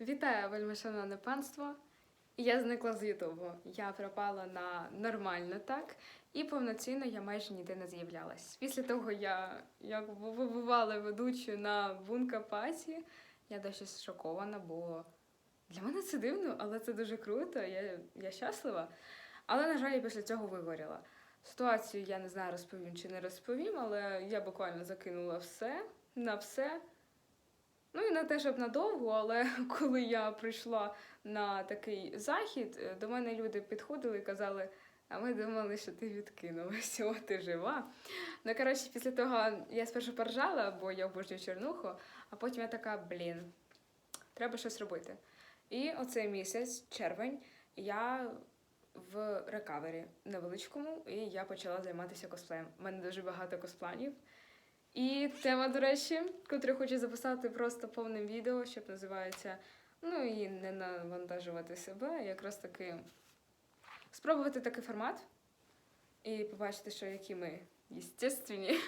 Вітаю, вельмишановне панство. Я зникла з Ютубу. Я пропала на нормально так, і повноцінно я майже ніде не з'являлась. Після того я як вибивала ведучу на бунка паті, я дещо шокована, бо для мене це дивно, але це дуже круто. Я, я щаслива. Але, на жаль, я після цього вигоріла. Ситуацію я не знаю, розповім чи не розповім, але я буквально закинула все на все. Ну і не те, щоб надовго, але коли я прийшла на такий захід, е, до мене люди підходили і казали, а ми думали, що ти відкинулася, о, ти жива. Ну, коротше, після того я спершу поржала, бо я обожнюю чернуху, а потім я така, блін, треба щось робити. І оцей місяць, червень, я в рекавері невеличкому, і я почала займатися косплеєм. У мене дуже багато коспланів. І тема, до речі, котру хочу записати просто повним відео, щоб називається Ну і не навантажувати себе, якраз таки спробувати такий формат і побачити, що які ми єстественні.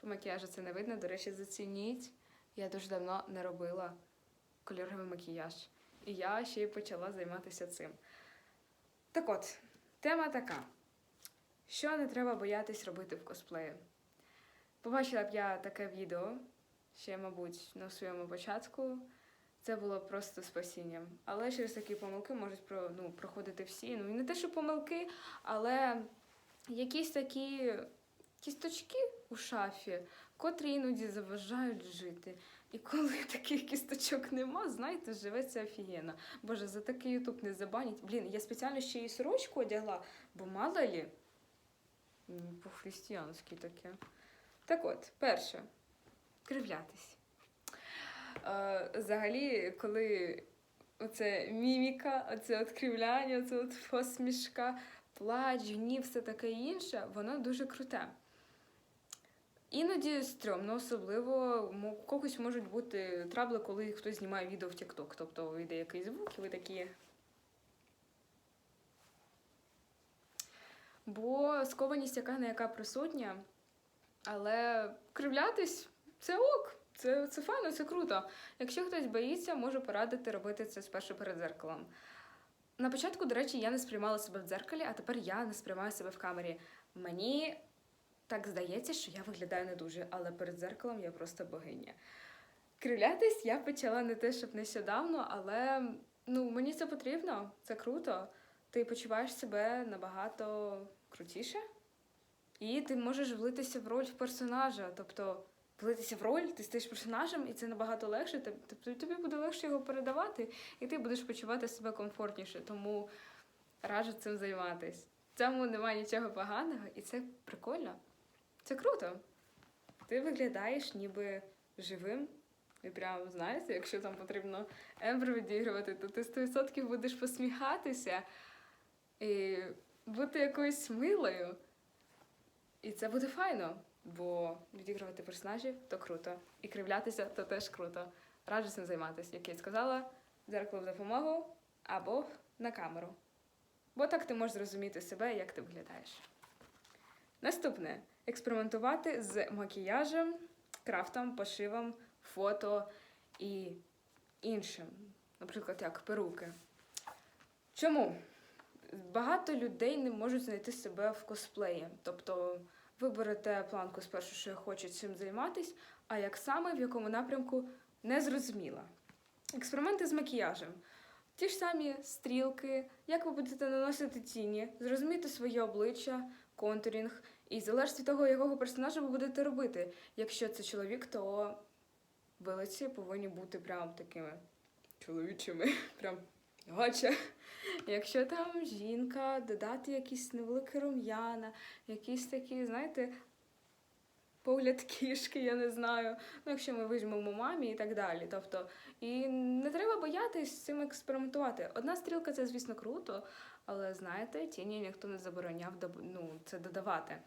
По макіяжу це не видно. До речі, зацініть. Я дуже давно не робила кольоровий макіяж. І я ще й почала займатися цим. Так от, тема така: що не треба боятись робити в косплеї? Побачила б я таке відео ще, мабуть, на своєму початку. Це було просто спасінням. Але через такі помилки можуть про, ну, проходити всі. Ну, не те, що помилки, але якісь такі кісточки у шафі, котрі іноді заважають жити. І коли таких кісточок нема, знаєте, живеться офігенно. Боже, за такий ютуб не забанять. Блін, я спеціально ще і сорочку одягла, бо мало лі. По-християнськи таке. Так от, перше, кривлятись. Е, Взагалі, коли оце міміка, оце от кривляння, оце от посмішка, плач, гнів, все таке інше, воно дуже круте. Іноді стрьомно, особливо у когось можуть бути трабли, коли хтось знімає відео в TikTok. Тобто вийде якийсь звук, і ви такі. Бо скованість яка не яка присутня, але кривлятись це ок. Це, це файно, це круто. Якщо хтось боїться, можу порадити робити це спершу перед дзеркалом. На початку, до речі, я не сприймала себе в дзеркалі, а тепер я не сприймаю себе в камері. Мені так здається, що я виглядаю не дуже, але перед дзеркалом я просто богиня. Кривлятись я почала не те, щоб нещодавно, але ну, мені це потрібно, це круто. Ти почуваєш себе набагато крутіше, і ти можеш влитися в роль персонажа. Тобто влитися в роль, ти стаєш персонажем, і це набагато легше. Тобто тобі буде легше його передавати, і ти будеш почувати себе комфортніше. Тому раджу цим займатись. В цьому немає нічого поганого, і це прикольно. Це круто. Ти виглядаєш ніби живим. І прям, знаєте, якщо там потрібно Ембер відігрувати, то ти 100% будеш посміхатися і бути якоюсь милою. І це буде файно, бо відігрувати персонажів то круто. І кривлятися то теж круто. Раджу цим займатися, як я сказала, дзеркало в допомогу або на камеру. Бо так ти можеш зрозуміти себе, як ти виглядаєш. Наступне експериментувати з макіяжем, крафтом, пошивом, фото і іншим, наприклад, як перуки. Чому? Багато людей не можуть знайти себе в косплеї. Тобто ви берете планку спершу, що я хочу цим займатися, а як саме, в якому напрямку не зрозуміла. Експерименти з макіяжем. Ті ж самі стрілки, як ви будете наносити тіні, зрозуміти своє обличчя, контурінг, і залежить від того, якого персонажа ви будете робити. Якщо це чоловік, то вилиці повинні бути прям такими чоловічими, прям гача. Якщо там жінка, додати якісь невеликі рум'яна, якісь такі, знаєте, погляд кішки, я не знаю. Ну, якщо ми візьмемо мамі і так далі. Тобто, і не треба боятись з цим експериментувати. Одна стрілка це, звісно, круто, але знаєте, тіні ніхто не забороняв ну, це додавати.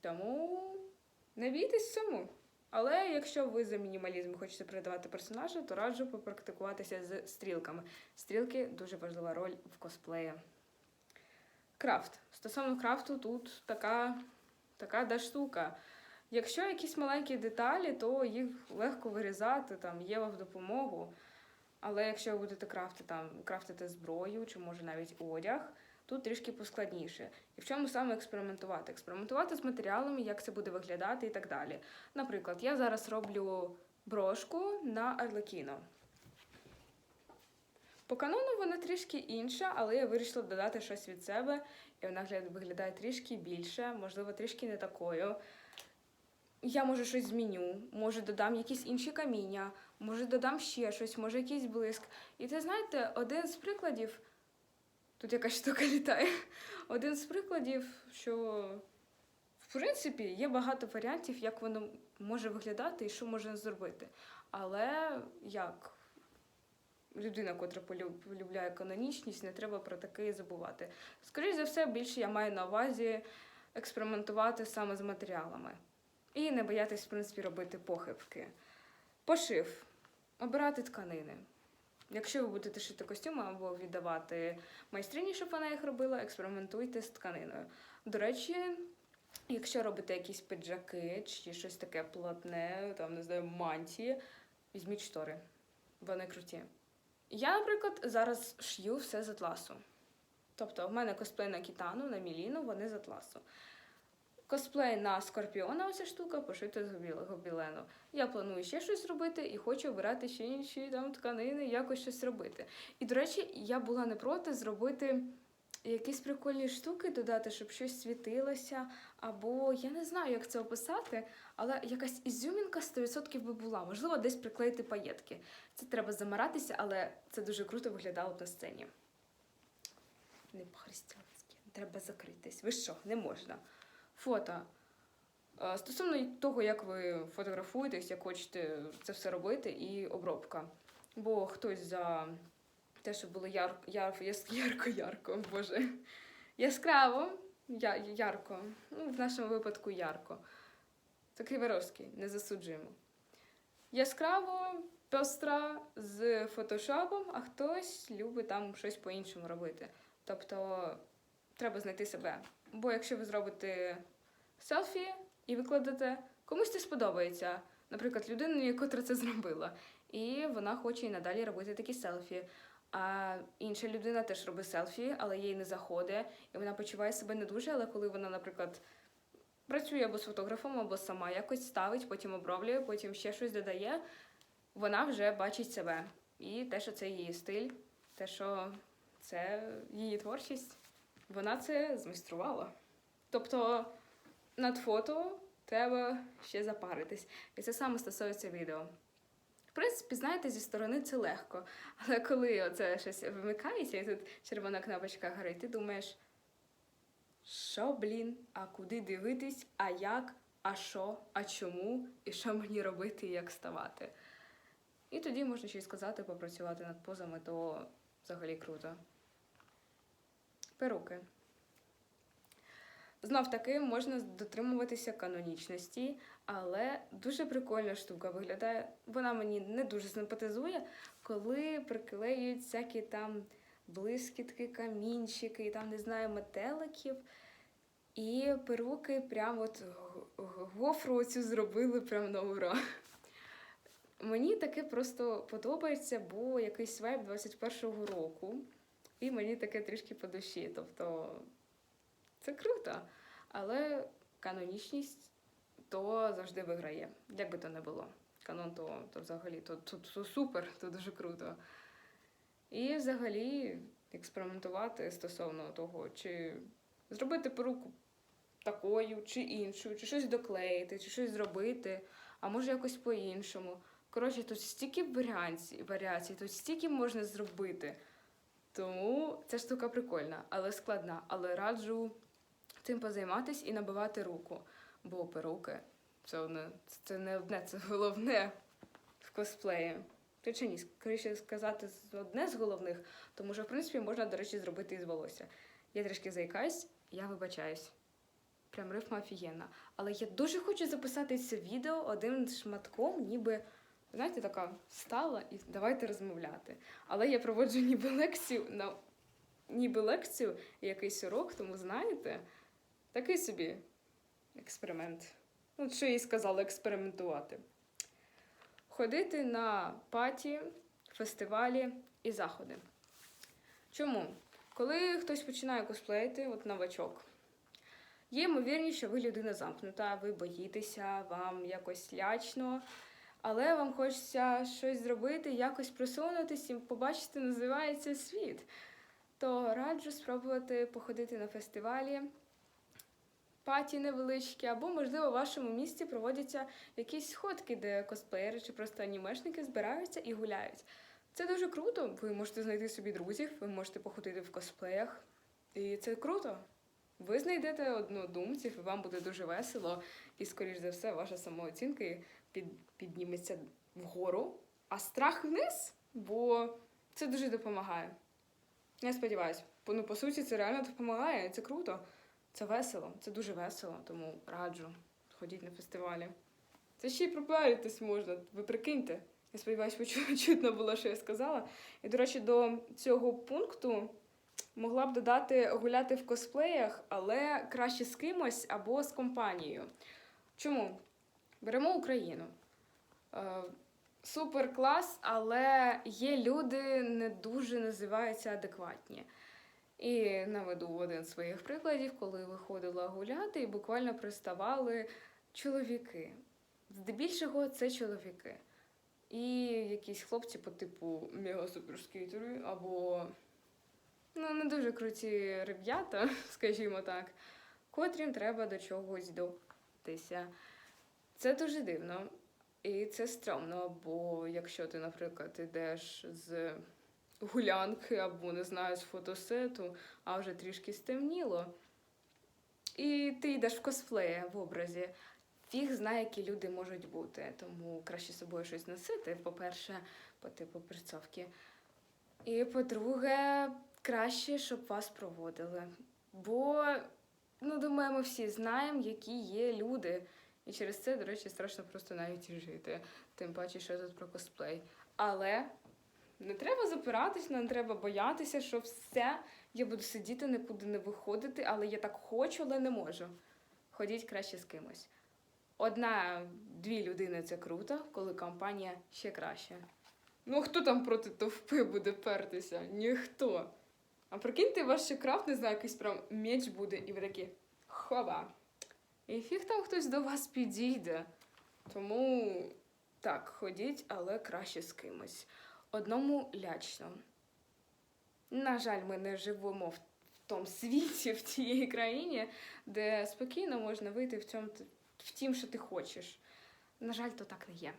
Тому не бійтесь цьому. Але якщо ви за мінімалізм хочете передавати персонажа, то раджу попрактикуватися з стрілками. Стрілки дуже важлива роль в косплеї. Крафт. Стосовно крафту, тут така, така де штука. Якщо якісь маленькі деталі, то їх легко вирізати, там Єва в допомогу. Але якщо ви будете крафти, там, крафтити зброю чи може навіть одяг, тут трішки поскладніше. І в чому саме експериментувати? Експериментувати з матеріалами, як це буде виглядати і так далі. Наприклад, я зараз роблю брошку на Арлекіно. По канону вона трішки інша, але я вирішила додати щось від себе, і вона виглядає трішки більше, можливо, трішки не такою. Я може щось зміню, може додам якісь інші каміння, може додам ще щось, може якийсь блиск. І це знаєте, один з прикладів. Тут якась штука літає. Один з прикладів, що в принципі є багато варіантів, як воно може виглядати і що можна зробити. Але як людина, котра полюбляє канонічність, не треба про таке забувати. Скоріше за все, більше я маю на увазі експериментувати саме з матеріалами. І не боятись, в принципі, робити похибки. Пошив. Обирати тканини. Якщо ви будете шити костюми або віддавати майстрині, щоб вона їх робила, експериментуйте з тканиною. До речі, якщо робите якісь піджаки чи щось таке плотне, там не знаю, мантії, візьміть штори. Вони круті. Я, наприклад, зараз шью все з атласу. Тобто, в мене косплей на кітану, на міліну, вони з атласу. Косплей на скорпіона, оця штука, пошити з гобіл- гобілену. Я планую ще щось робити і хочу обирати ще інші там тканини, якось щось робити. І, до речі, я була не проти зробити якісь прикольні штуки, додати, щоб щось світилося. Або я не знаю, як це описати, але якась ізюмінка 100% би була. Можливо, десь приклеїти паєтки. Це треба замаратися, але це дуже круто виглядало на сцені. Не по-християнськи. Треба закритись. Ви що, не можна. Фото. Е, Стосовно того, як ви фотографуєтесь, як хочете це все робити, і обробка. Бо хтось за те, що було яр, яр, ярко, ярко, боже. Яскраво, я, ярко. Ну, в нашому випадку ярко. Це Криворозький, не засуджуємо. Яскраво, пестра з фотошопом, а хтось любить там щось по-іншому робити. Тобто треба знайти себе. Бо якщо ви зробите селфі і викладете, комусь це сподобається. Наприклад, людині, котра це зробила, і вона хоче і надалі робити такі селфі. А інша людина теж робить селфі, але їй не заходить, і вона почуває себе не дуже. Але коли вона, наприклад, працює або з фотографом, або сама якось ставить, потім оброблює, потім ще щось додає, вона вже бачить себе. І те, що це її стиль, те, що це її творчість, вона це змайструвала. Тобто над фото треба ще запаритись. І це саме стосується відео. В принципі, знаєте, зі сторони це легко. Але коли оце щось вимикається, і тут червона кнопочка горить, ти думаєш, що, блін, а куди дивитись, а як, а що, а чому, і що мені робити, і як ставати. І тоді можна й сказати, попрацювати над позами, то взагалі круто. Перуки. Знов таки можна дотримуватися канонічності, але дуже прикольна штука виглядає. Вона мені не дуже симпатизує, коли приклеюють всякі там блискітки, камінчики, там, не знаю, метеликів. І перуки прям от гофру цю зробили прям на ура. Мені таке просто подобається, бо якийсь вайб 21-го року, і мені таке трішки по душі. Тобто це круто. Але канонічність то завжди виграє. Як би то не було. Канон то, то взагалі то, то, то супер, то дуже круто. І взагалі експериментувати стосовно того, чи зробити поруку такою, чи іншою, чи щось доклеїти, чи щось зробити, а може якось по-іншому. Коротше, тут стільки варіацій, варіацій, тут стільки можна зробити. Тому ця штука прикольна, але складна. Але раджу цим позайматись і набивати руку. Бо перуки це одне, це не одне, це головне в косплеї. Чи скоріше сказати, одне з головних, тому що, в принципі, можна, до речі, зробити із волосся. Я трішки заїкаюсь, я вибачаюсь. Прям рифма офігенна. Але я дуже хочу записати це відео одним шматком, ніби, знаєте, така стала і давайте розмовляти. Але я проводжу ніби лекцію на ніби лекцію якийсь урок, тому знаєте, такий собі експеримент. Ну, що їй сказали експериментувати. Ходити на паті фестивалі і заходи. Чому? Коли хтось починає косплеїти, от новачок, є ймовірність, що ви людина замкнута, ви боїтеся, вам якось лячно, але вам хочеться щось зробити, якось просунутися і побачити, називається світ. То раджу спробувати походити на фестивалі, паті невеличкі, або, можливо, в вашому місті проводяться якісь сходки, де косплеєри чи просто анімешники збираються і гуляють. Це дуже круто. Ви можете знайти собі друзів, ви можете походити в косплеях. І це круто. Ви знайдете однодумців, і вам буде дуже весело, і, скоріш за все, ваша самооцінка під, підніметься вгору, а страх вниз, бо це дуже допомагає. Я сподіваюся, ну, по суті, це реально допомагає, це круто, це весело, це дуже весело, тому раджу, ходіть на фестивалі. Це ще й пропаритись можна, ви прикиньте. Я сподіваюся, почу- чутно було, що я сказала. І, до речі, до цього пункту могла б додати гуляти в косплеях, але краще з кимось або з компанією. Чому? Беремо Україну. Е, Супер клас, але є люди не дуже називаються адекватні. І наведу один з своїх прикладів, коли виходила гуляти і буквально приставали чоловіки. Здебільшого це чоловіки. І якісь хлопці по типу мега-суперскейтери або ну, не дуже круті ребята, скажімо так, котрім треба до чогось дотися. Це дуже дивно. І це стрьомно, бо якщо ти, наприклад, йдеш з гулянки або не знаю, з фотосету, а вже трішки стемніло, і ти йдеш в косплеї в образі, фіг знає, які люди можуть бути. Тому краще собою щось носити, по-перше, по типу перцовки. І по-друге, краще, щоб вас проводили. Бо, ну, думаю, ми всі знаємо, які є люди. І через це, до речі, страшно просто навіть жити. Тим паче, що тут про косплей. Але не треба запиратись, не треба боятися, що все, я буду сидіти, нікуди не виходити, але я так хочу, але не можу. Ходіть краще з кимось. Одна-дві людини це круто, коли компанія ще краще. Ну, хто там проти товпи буде пертися? Ніхто. А прикиньте, ваш ще крафт, не знаю, якийсь прям меч буде, і ви такі хоба. І фіг там хтось до вас підійде. Тому так, ходіть, але краще з кимось. Одному лячно. На жаль, ми не живемо в тому світі, в тій країні, де спокійно можна вийти в, цьому, в тім, що ти хочеш. На жаль, то так не є.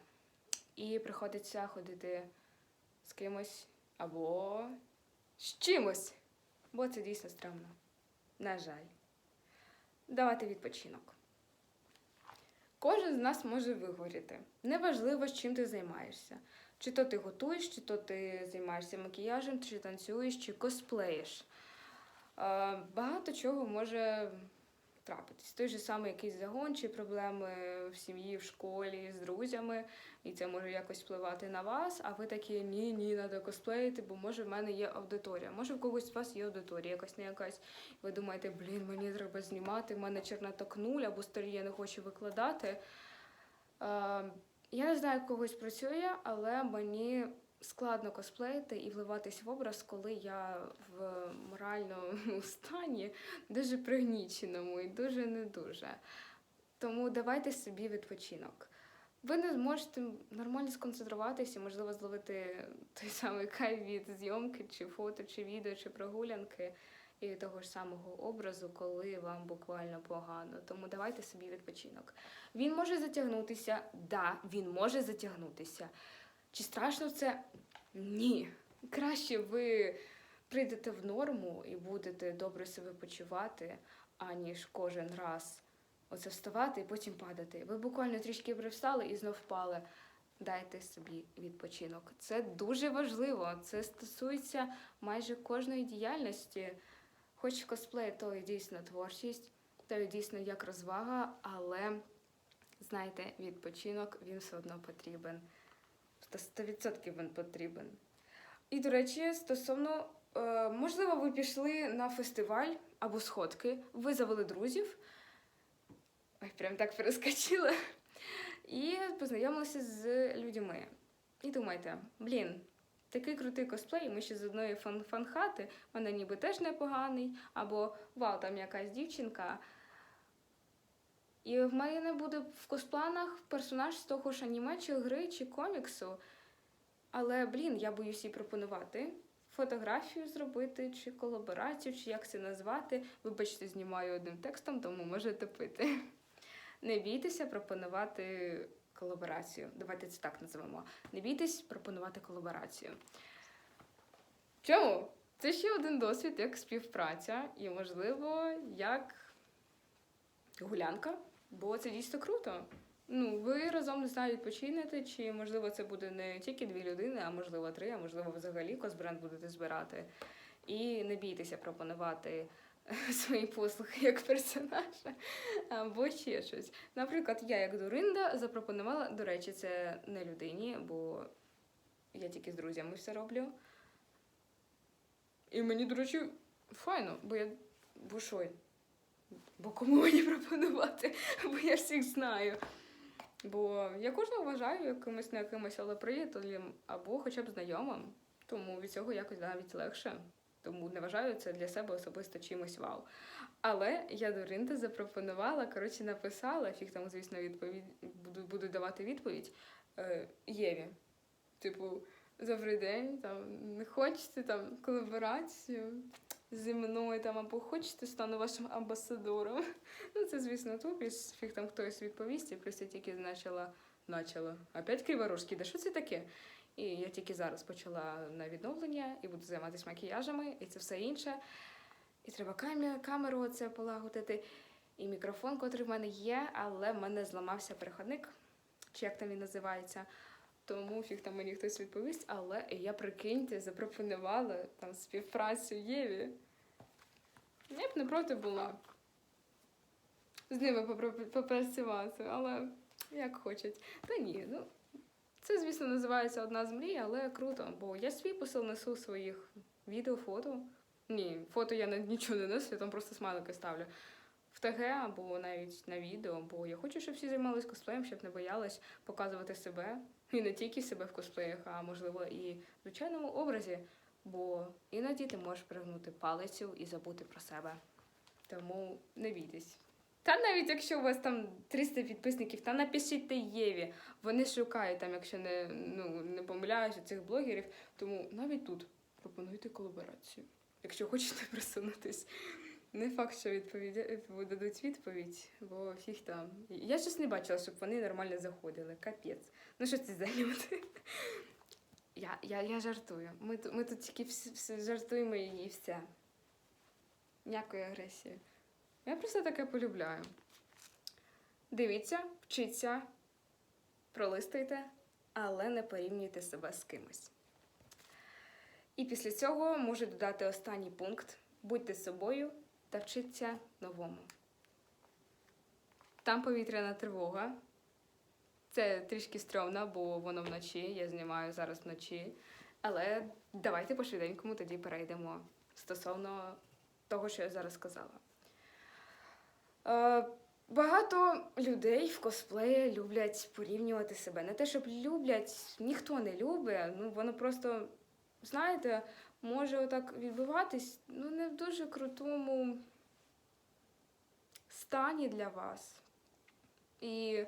І приходиться ходити з кимось або з чимось. Бо це дійсно стрьомно. На жаль. Давати відпочинок. Кожен з нас може вигоріти. Неважливо, з чим ти займаєшся. Чи то ти готуєш, чи то ти займаєшся макіяжем, чи танцюєш, чи косплеїш. Е, Багато чого може трапитись. Той же самий якийсь загон, чи проблеми в сім'ї, в школі, з друзями, і це може якось впливати на вас, а ви такі ні, ні, треба косплеїти, бо може в мене є аудиторія. Може в когось з вас є аудиторія, якась не якась. Ви думаєте, блін, мені треба знімати, в мене чернеток нуль, або старі я не хочу викладати. Е, я не знаю, як когось працює, але мені складно косплеїти і вливатись в образ, коли я в моральному стані дуже пригніченому і дуже не дуже. Тому давайте собі відпочинок. Ви не зможете нормально сконцентруватися, можливо, зловити той самий кайф від зйомки, чи фото, чи відео, чи прогулянки і того ж самого образу, коли вам буквально погано. Тому давайте собі відпочинок. Він може затягнутися, да, він може затягнутися. Чи страшно це? Ні. Краще ви прийдете в норму і будете добре себе почувати, аніж кожен раз оце вставати і потім падати. Ви буквально трішки привстали і знов впали. Дайте собі відпочинок. Це дуже важливо. Це стосується майже кожної діяльності. Хоч косплей то і дійсно творчість, то і дійсно як розвага, але знаєте, відпочинок він все одно потрібен. Сто 100% він потрібен. І, до речі, стосовно, е, можливо, ви пішли на фестиваль або сходки, ви завели друзів. Ой, прям так перескочила. І познайомилися з людьми. І думаєте, блін, такий крутий косплей, ми ще з одної фан- фан-хати, вона ніби теж непоганий, або вау, там якась дівчинка. І в мене буде в коспланах персонаж з того ж аніме, чи гри, чи коміксу. Але, блін, я боюсь їй пропонувати фотографію зробити, чи колаборацію, чи як це назвати. Вибачте, знімаю одним текстом, тому можете пити. Не бійтеся пропонувати колаборацію. Давайте це так називемо. Не бійтесь пропонувати колаборацію. Чому? Це ще один досвід як співпраця, і, можливо, як гулянка, бо це дійсно круто. Ну, ви разом не знаю, відпочинете, чи можливо це буде не тільки дві людини, а можливо три, а можливо, взагалі косбренд будете збирати. І не бійтеся пропонувати свої послуги як персонажа або ще щось. Наприклад, я як Дуринда запропонувала, до речі, це не людині, бо я тільки з друзями все роблю. І мені, до речі, файно, бо я. Бо що? Бо кому мені пропонувати? Бо я всіх знаю. Бо я кожного вважаю якимось не якимось, але приятелем або хоча б знайомим. Тому від цього якось навіть легше. Тому не вважаю це для себе особисто чимось вау. Але я до Ринти запропонувала, коротше, написала, фіг там, звісно, відповідь буду, буду давати відповідь е, Єві. Типу, добрий день, там не хочете там колаборацію зі мною там або хочете стану вашим амбасадором. Ну, це, звісно, тупість, фіг там хтось відповість, і я тільки почала, начала. Опять криворожки, да що це таке? І я тільки зараз почала на відновлення і буду займатися макіяжами, і це все інше. І треба камеру, камеру оце полагодити. І мікрофон, котрий в мене є, але в мене зламався переходник, чи як там він називається. Тому фіг там мені хтось відповість, але я прикиньте, запропонувала там співпрацю Єві. Я б не проти була з ними попрацювати, але як хочуть. Та ні, ну це, звісно, називається одна з мрій, але круто, бо я свій посил несу своїх відео, фото. Ні, фото я нічого не несу, я там просто смайлики ставлю. В ТГ або навіть на відео, бо я хочу, щоб всі займалися косплеєм, щоб не боялись показувати себе. І не тільки себе в косплеях, а можливо і в звичайному образі. Бо іноді ти можеш пригнути палицю і забути про себе. Тому не бійтесь. Та навіть якщо у вас там 300 підписників, та напишіть Єві. Вони шукають там, якщо не, ну, не помиляюся, цих блогерів. Тому навіть тут пропонуйте колаборацію. Якщо хочете просунутись. Не факт, що відповіді дадуть відповідь, бо фіг там. Я щось не бачила, щоб вони нормально заходили. Капець. Ну що це за люди? Я, я, я жартую. Ми, ми тут тільки всі, всі жартуємо і все. Ніякої агресії. Я просто таке полюбляю. Дивіться, вчіться, пролистуйте, але не порівнюйте себе з кимось. І після цього можу додати останній пункт: будьте собою та вчіться новому. Там повітряна тривога. Це трішки стрьомно, бо воно вночі. Я знімаю зараз вночі. Але давайте по швиденькому тоді перейдемо стосовно того, що я зараз сказала. Е, багато людей в косплеї люблять порівнювати себе. Не те, щоб люблять, ніхто не любить. Ну, воно просто, знаєте, може отак відбуватись ну, не в дуже крутому стані для вас. І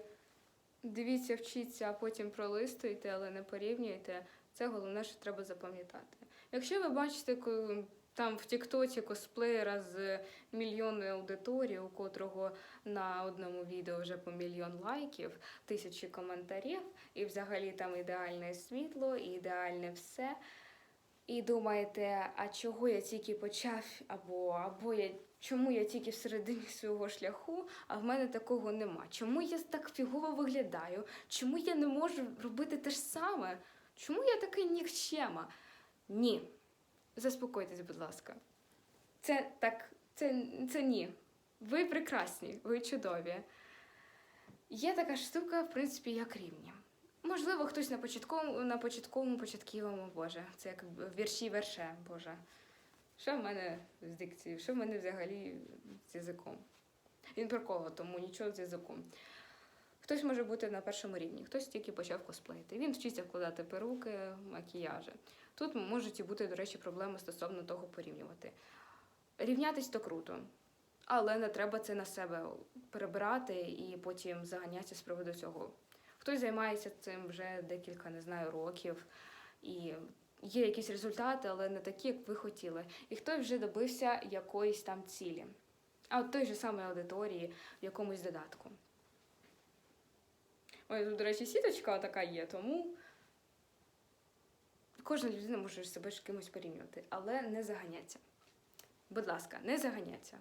дивіться, вчіться, а потім пролистуйте, але не порівнюйте. Це головне, що треба запам'ятати. Якщо ви бачите там в Тіктоці косплеєра з мільйонною аудиторією, у котрого на одному відео вже по мільйон лайків, тисячі коментарів, і взагалі там ідеальне світло, і ідеальне все. І думаєте, а чого я тільки почав, або, або я, чому я тільки всередині свого шляху, а в мене такого нема? Чому я так фігово виглядаю? Чому я не можу робити те ж саме? Чому я такий нікчема? Ні. Заспокойтесь, будь ласка. Це так, це, це ні. Ви прекрасні, ви чудові. Є така штука, в принципі, як рівні. Можливо, хтось на початковому, на початковому, початківому, Боже, це як вірші верше, Боже. Що в мене з дикцією? Що в мене взагалі з язиком? Він прикола, тому нічого з язиком. Хтось може бути на першому рівні, хтось тільки почав косплеїти. Він вчиться вкладати перуки, макіяжі. Тут можуть і бути, до речі, проблеми стосовно того порівнювати. Рівнятись то круто, але не треба це на себе перебирати і потім заганятися з приводу цього. Хтось займається цим вже декілька, не знаю, років, і є якісь результати, але не такі, як ви хотіли. І хтось вже добився якоїсь там цілі. А от той же самої аудиторії в якомусь додатку. Ой, тут, до речі, сіточка така є, тому кожна людина може себе з кимось порівнювати, але не заганяться. Будь ласка, не заганяться.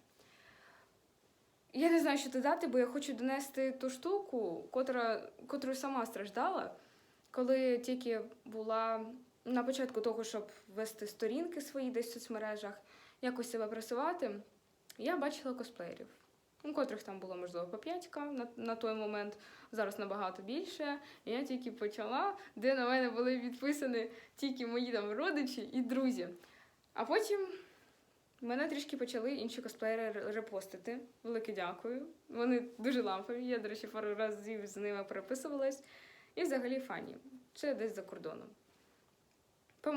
Я не знаю, що додати, бо я хочу донести ту штуку, котра, котрою сама страждала, коли тільки була на початку того, щоб вести сторінки свої десь в соцмережах, якось себе просувати, я бачила косплеєрів, у котрих там було, можливо, по 5 на, на той момент, зараз набагато більше. Я тільки почала, де на мене були відписані тільки мої там родичі і друзі. А потім мене трішки почали інші косплеєри репостити. Велике дякую. Вони дуже лампові. Я, до речі, пару разів з ними переписувалась. І взагалі фані. Це десь за кордоном.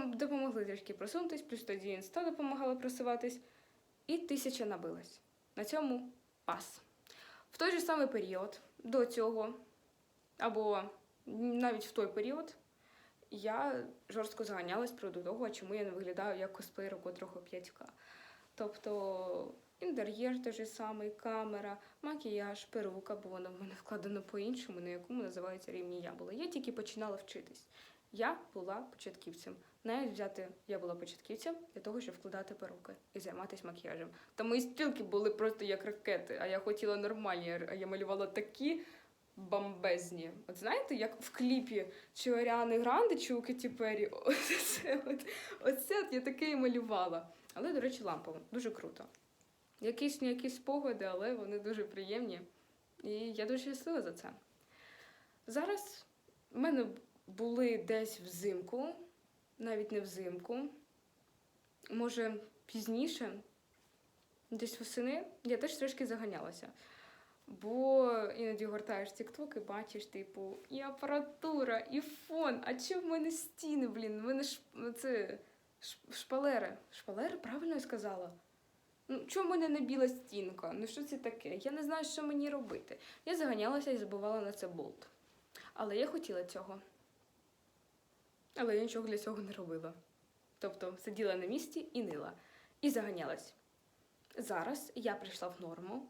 Допомогли трішки просунутись, плюс тоді інста допомагала просуватись, і тисяча набилась. На цьому пас. В той же самий період до цього, або навіть в той період, я жорстко заганялась з приводу того, чому я не виглядаю як косплеєр, котрого 5К. Тобто інтер'єр той же самий, камера, макіяж, перука, бо воно в мене вкладено по-іншому, на якому називається рівні я була. Я тільки починала вчитись. Я була початківцем. Навіть взяти я була початківцем для того, щоб вкладати перуки і займатися макіяжем. Та мої стрілки були просто як ракети, а я хотіла нормальні, а я малювала такі бомбезні. От знаєте, як в кліпі чи у Аріани Гранди, чи у Кеті Перрі, оце от, оце от я таке і малювала. Але, до речі, лампово, дуже круто. Якісь не якісь спогади, але вони дуже приємні. І я дуже щаслива за це. Зараз в мене були десь взимку, навіть не взимку, може пізніше, десь восени, я теж трошки заганялася. Бо іноді гортаєш TikTok і бачиш, типу, і апаратура, і фон. А чому в мене стіни, блін? В мене ж це шпалери. Шпалери, правильно я сказала? Ну, чому в мене не біла стінка? Ну що це таке? Я не знаю, що мені робити. Я заганялася і забувала на це болт. Але я хотіла цього. Але я нічого для цього не робила. Тобто сиділа на місці і нила. І заганялась. Зараз я прийшла в норму.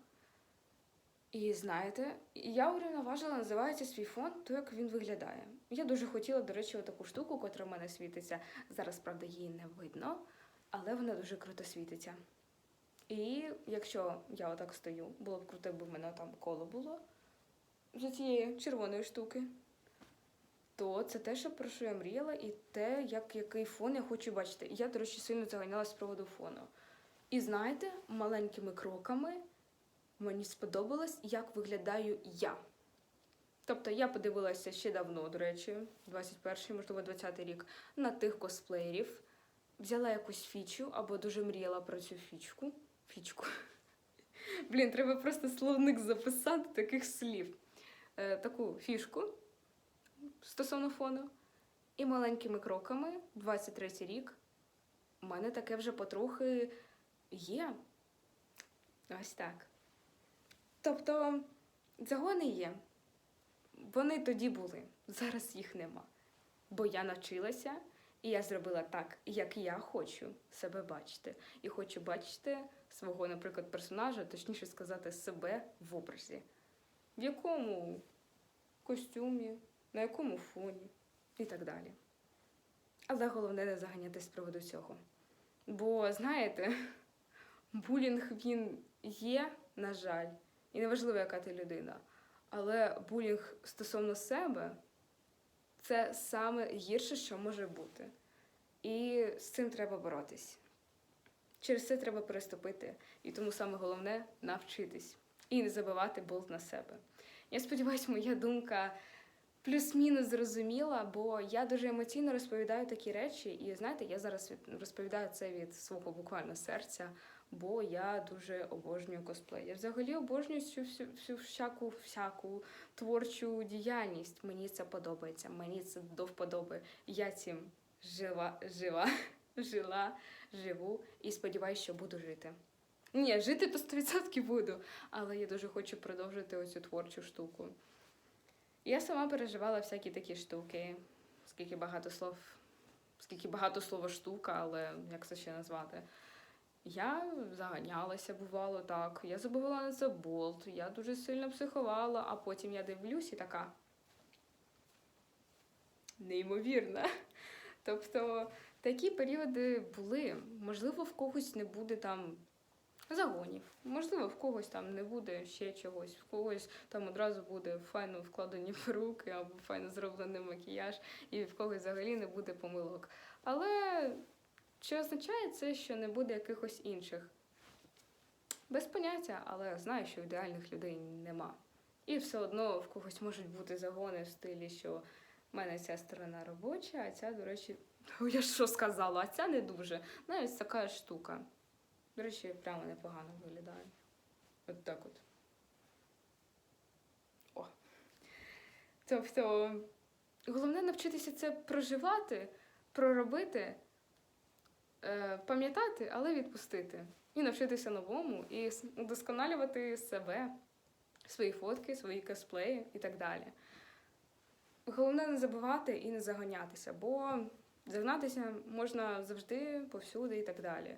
І знаєте, я урівноважила, називається свій фон, то як він виглядає. Я дуже хотіла, до речі, таку штуку, котра в мене світиться. Зараз, правда, її не видно, але вона дуже круто світиться. І якщо я отак стою, було б круто, якби в мене там коло було за цієї червоної штуки, то це те, що про що я мріяла, і те, як, який фон я хочу бачити. Я, до речі, сильно заганялась з приводу фону. І знаєте, маленькими кроками мені сподобалось, як виглядаю я. Тобто я подивилася ще давно, до речі, 21-й, можливо, 20-й рік, на тих косплеєрів, взяла якусь фічу або дуже мріяла про цю фічку. Фічку. Блін, треба просто словник записати таких слів. Е, таку фішку стосовно фону. І маленькими кроками, 23-й рік, у мене таке вже потрохи є. Ось так. Тобто, загони є. Вони тоді були, зараз їх нема. Бо я навчилася, і я зробила так, як я хочу себе бачити. І хочу бачити свого, наприклад, персонажа, точніше сказати, себе в образі. В якому костюмі, на якому фоні і так далі. Але головне не заганятись з приводу цього. Бо, знаєте, булінг він є, на жаль, і неважливо, яка ти людина. Але булінг стосовно себе це саме гірше, що може бути. І з цим треба боротись. Через це треба переступити. І тому саме головне навчитись і не забивати болт на себе. Я сподіваюся, моя думка плюс-мінус зрозуміла, бо я дуже емоційно розповідаю такі речі. І знаєте, я зараз від- розповідаю це від свого буквально серця, бо я дуже обожнюю косплей. Я взагалі обожнюю всю, всю, всю всяку, всяку творчу діяльність. Мені це подобається, мені це до вподоби. Я цим жила, жила, жила, живу і сподіваюся, що буду жити. Ні, жити то 100% буду, але я дуже хочу продовжити оцю творчу штуку. Я сама переживала всякі такі штуки, скільки багато слов, скільки багато слова штука, але як це ще назвати? Я заганялася, бувало так. Я забувала на це болт, я дуже сильно психувала, а потім я дивлюсь і така. Неймовірна. Тобто такі періоди були. Можливо, в когось не буде там загонів, можливо, в когось там не буде ще чогось, в когось там одразу буде файно вкладені руки або файно зроблений макіяж, і в когось взагалі не буде помилок. Але чи означає це, що не буде якихось інших? Без поняття, але знаю, що ідеальних людей нема. І все одно в когось можуть бути загони в стилі, що в мене ця сторона робоча, а ця, до речі, я що сказала, а ця не дуже. Навіть така штука. До речі, прямо непогано виглядає. От так от. О. Тобто, головне навчитися це проживати, проробити, пам'ятати, але відпустити. І навчитися новому, і удосконалювати себе, свої фотки, свої косплеї і так далі. Головне не забувати і не загонятися, бо загнатися можна завжди, повсюди і так далі.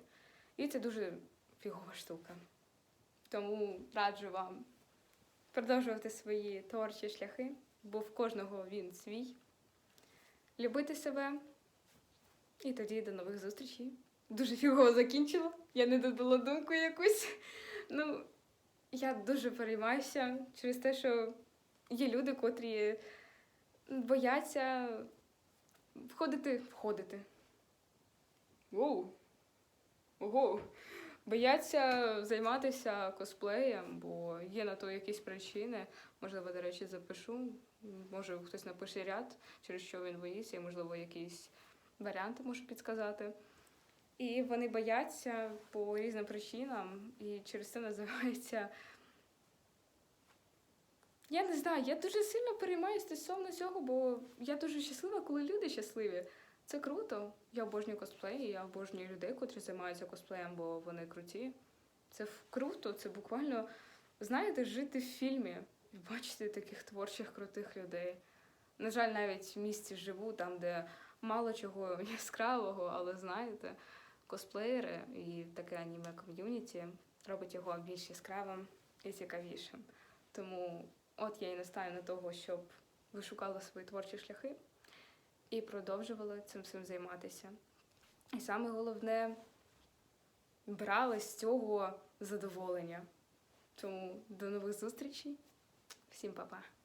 І це дуже фігова штука. Тому раджу вам продовжувати свої творчі шляхи, бо в кожного він свій. Любити себе. І тоді до нових зустрічей. Дуже фігово закінчила. Я не додала думку якусь. Ну, я дуже переймаюся через те, що є люди, котрі бояться входити, входити. Воу. Ого. Бояться займатися косплеєм, бо є на то якісь причини. Можливо, до речі, запишу. Може, хтось напише ряд, через що він боїться, і, можливо, якісь варіанти можу підказати. І вони бояться по різним причинам, і через це називається. Я не знаю, я дуже сильно переймаюся стосовно цього, бо я дуже щаслива, коли люди щасливі. Це круто. Я обожнюю косплей, я обожнюю людей, котрі займаються косплеєм, бо вони круті. Це круто, це буквально, знаєте, жити в фільмі і бачити таких творчих крутих людей. На жаль, навіть в місті живу, там, де мало чого яскравого, але знаєте, косплеєри і таке аніме ком'юніті робить його більш яскравим і цікавішим. Тому от я і настаю на того, щоб ви шукали свої творчі шляхи і продовжували цим всім займатися. І саме головне брали з цього задоволення. Тому до нових зустрічей. Всім па-па!